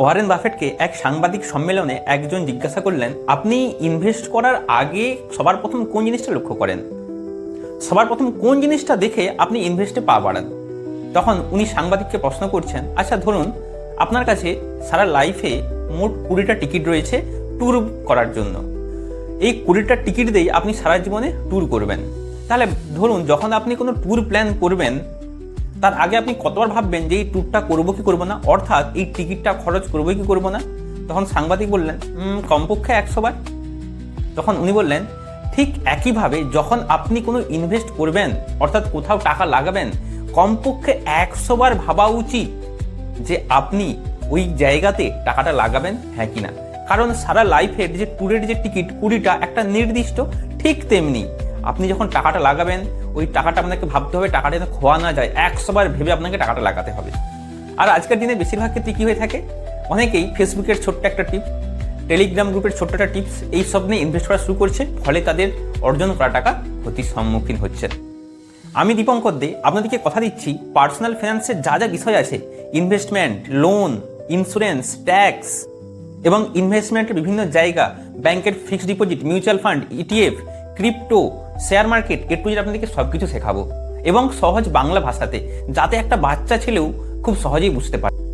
Warren বাফেটকে এক সাংবাদিক সম্মেলনে একজন জিজ্ঞাসা করলেন, আপনি ইনভেস্ট করার আগে সবার প্রথম কোন জিনিসটা লক্ষ্য করেন? সবার প্রথম কোন জিনিসটা দেখে আপনি ইনভেস্টে পা বাড়ান? তখন উনি সাংবাদিককে প্রশ্ন করছেন আচ্ছা ধরুন আপনার কাছে সারা লাইফে মোট কুড়িটা টিকিট রয়েছে ট্যুর করার জন্য। এই কুড়িটা টিকিট দিয়েই আপনি সারা জীবনে ট্যুর করবেন। তাহলে ধরুন, যখন আপনি কোনো ট্যুর প্ল্যান করবেন তার আগে আপনি কতবার ভাববেন যে এই ট্যুরটা করব কি করব না? অর্থাৎ এই টিকিটটা খরচ করব কি করব না? তখন সাংবাদিক বললেন "উম, কমপক্ষে একশো বার। তখন উনি বললেন ঠিক একইভাবে যখন আপনি কোনো ইনভেস্ট করবেন অর্থাৎ কোথাও টাকা লাগাবেন কমপক্ষে একশো বার ভাবা উচিত যে আপনি ওই জায়গাতে টাকাটা লাগাবেন হ্যাঁ কি না? কারণ সারা লাইফের যে ট্যুরের যে টিকিট কুড়িটা একটা নির্দিষ্ট ঠিক তেমনি। আপনি যখন টাকাটা লাগাবেন, ওই টাকাটা আপনাকে ভাবতে হবে, টাকাটা যেন খোয়া না যায়। একশো বার ভেবে আপনাকে টাকাটা লাগাতে হবে। আর আজকের দিনে বেশিরভাগ ক্ষেত্রে কী হয়ে থাকে? অনেকেই ফেসবুকের ছোট্ট একটা টিপ টেলিগ্রাম গ্রুপের ছোট্ট একটা টিপস এই সব নিয়ে ইনভেস্ট করা শুরু করছে। ফলে তাদের অর্জন করা টাকা ক্ষতির সম্মুখীন হচ্ছে। আমি দীপঙ্কর দে, আপনাদেরকে কথা দিচ্ছি পার্সোনাল ফিনান্সের যা যা বিষয় আছে ইনভেস্টমেন্ট লোন ইন্স্যুরেন্স ট্যাক্স এবং ইনভেস্টমেন্টের বিভিন্ন জায়গা ব্যাংকের fixed deposit mutual fund ETF crypto, share market এর টু আপনাদেরকে সব কিছু শেখাবো। এবং সহজ বাংলা ভাষাতে, যাতে একটা বাচ্চা ছেলেও খুব সহজেই বুঝতে পারে।